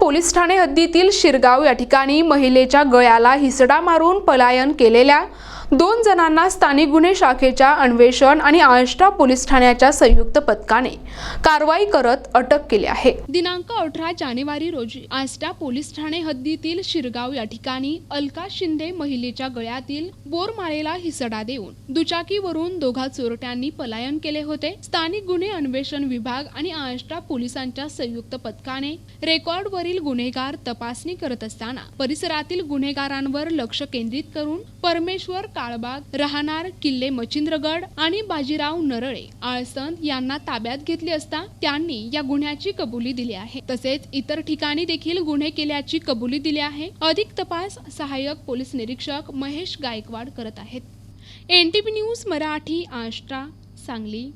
Police Thane हद्दीतील शिरगाव या ठिकाणी महिलेच्या गळ्याला हिसडा मारून पलायन केलेल्या दोन जणांना स्थानिक गुन्हे शाखेच्या अन्वेषण आणि आष्टा पोलीस ठाण्याच्या संयुक्त पथकाने कारवाई करत अटक केली आहे. दिनांक अठरा जानेवारी रोजी आष्टा पोलीस ठाणे हद्दीतील शिरगाव या ठिकाणी अलका शिंदे महिलेच्या गळ्यातील बोरमाळेला हिसडा देऊन दुचाकीवरून दोघा चोरट्यांनी पलायन केले होते. स्थानिक गुन्हे अन्वेषण विभाग आणि आष्टा पोलिसांच्या संयुक्त पथकाने रेकॉर्डवरील गुन्हेगार तपासणी करत असताना परिसरातील गुन्हेगारांवर लक्ष केंद्रित करून परमेश्वर काळबाग राहणार किल्ले मच्छिंद्रगड आणि बाजीराव नरळे. आळसन यांना ताब्यात घेतले असता त्यांनी या गुन्ह्याची कबुली दिली आहे. तसेच इतर ठिकाणी देखील गुन्हे केल्याची कबुली दिली आहे. अधिक तपास सहाय्यक पोलीस निरीक्षक महेश गायकवाड करत आहेत. N T news Marathi Ashta Sangli.